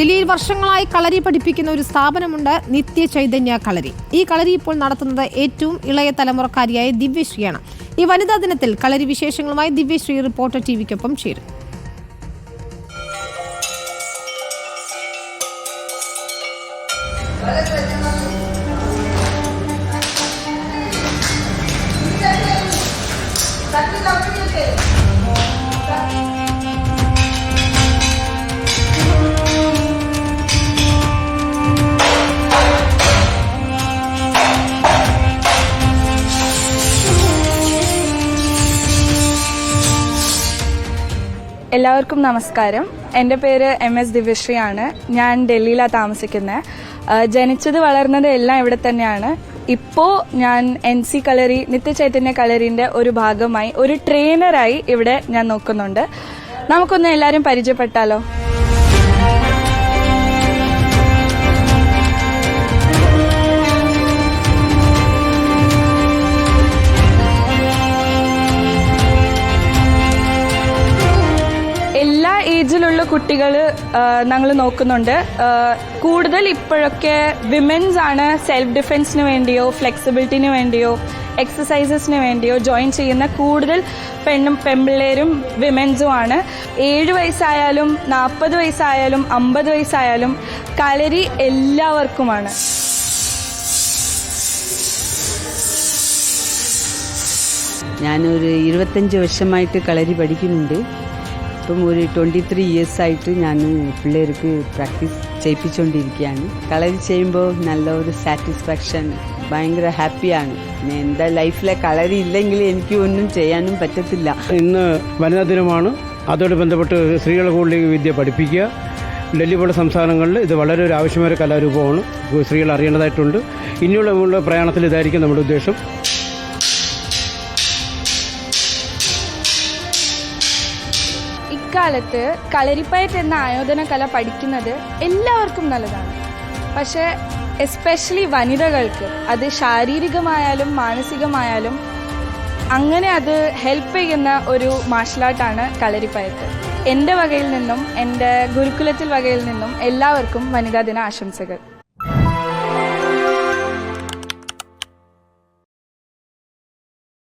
ദില്ലിയിൽ വർഷങ്ങളായി കളരി പഠിപ്പിക്കുന്ന ഒരു സ്ഥാപനമുണ്ട് നിത്യ ചൈതന്യ കളരി. ഈ കളരി ഇപ്പോൾ നടത്തുന്നത് ഏറ്റവും ഇളയ തലമുറക്കാരിയായ ദിവ്യശ്രീയാണ്. ഈ വനിതാ ദിനത്തിൽ കളരി വിശേഷങ്ങളുമായി ദിവ്യശ്രീ റിപ്പോർട്ടർ ടി വിക്കൊപ്പം ചേരും. എല്ലാവർക്കും നമസ്കാരം. എന്റെ പേര് എം എസ് ദിവ്യശ്രീയാണ് ഞാൻ ഡൽഹിയിലാണ് താമസിക്കുന്നത് ജനിച്ചത് വളർന്നത് എല്ലാം ഇവിടെ തന്നെയാണ്. ഇപ്പോൾ ഞാൻ എൻ സി കളരി നിത്യചൈതന്യ കളരിന്റെ ഒരു ഭാഗമായി ഒരു ട്രെയിനറായി ഇവിടെ ഞാൻ നോക്കുന്നുണ്ട്. നമുക്കൊന്ന് എല്ലാവരും പരിചയപ്പെട്ടാലോ? കുട്ടികൾ ഞങ്ങൾ നോക്കുന്നുണ്ട്. കൂടുതൽ ഇപ്പോഴൊക്കെ വിമൻസ് ആണ് സെൽഫ് ഡിഫെൻസിന് വേണ്ടിയോ ഫ്ലെക്സിബിലിറ്റിന് വേണ്ടിയോ എക്സസൈസസിന് വേണ്ടിയോ ജോയിൻ ചെയ്യുന്ന കൂടുതൽ പെണ്ണും പെൺപിള്ളേരും വിമൻസും ആണ്. ഏഴ് വയസ്സായാലും നാൽപ്പത് വയസ്സായാലും അമ്പത് വയസ്സായാലും കലരി എല്ലാവർക്കുമാണ്. ഞാനൊരു ഇരുപത്തഞ്ച് വർഷമായിട്ട് കളരി പഠിക്കുന്നുണ്ട്. ഇപ്പം ഒരു ട്വന്റി ത്രീ ഇയേഴ്സായിട്ട് ഞാൻ പിള്ളേർക്ക് പ്രാക്ടീസ് ചെയ്യിപ്പിച്ചുകൊണ്ടിരിക്കുകയാണ് കളരി ചെയ്യുമ്പോൾ നല്ല ഒരു സാറ്റിസ്ഫാക്ഷൻ ഭയങ്കര ഹാപ്പിയാണ് എന്റെ ലൈഫിലെ കളരി ഇല്ലെങ്കിൽ എനിക്ക് ഒന്നും ചെയ്യാനും പറ്റത്തില്ല. ഇന്ന് വനിതാ ദിനമാണ്. അതോട് ബന്ധപ്പെട്ട് സ്ത്രീകളെ കൂടുതൽ വിദ്യ പഠിപ്പിക്കുക. ഡൽഹി പോലെ സംസ്ഥാനങ്ങളിൽ ഇത് വളരെ ഒരു ആവശ്യമായ കലാരൂപമാണ്. സ്ത്രീകൾ അറിയേണ്ടതായിട്ടുണ്ട്. ഇനിയുള്ള പ്രയാണത്തിൽ ഇതായിരിക്കും നമ്മുടെ ഉദ്ദേശം. ഇക്കാലത്ത് കളരിപ്പയറ്റ് എന്ന ആയോധന കല പഠിക്കുന്നത് എല്ലാവർക്കും നല്ലതാണ്. പക്ഷേ എസ്പെഷ്യലി വനിതകൾക്ക് അത് ശാരീരികമായാലും മാനസികമായാലും അങ്ങനെ അത് ഹെൽപ്പ് ചെയ്യുന്ന ഒരു മാർഷൽ ആർട്ടാണ് കളരിപ്പയറ്റ്. എന്റെ വകയിൽ നിന്നും എന്റെ ഗുരുകുലത്തിൽ വകയിൽ നിന്നും എല്ലാവർക്കും വനിതാ ദിന ആശംസകൾ.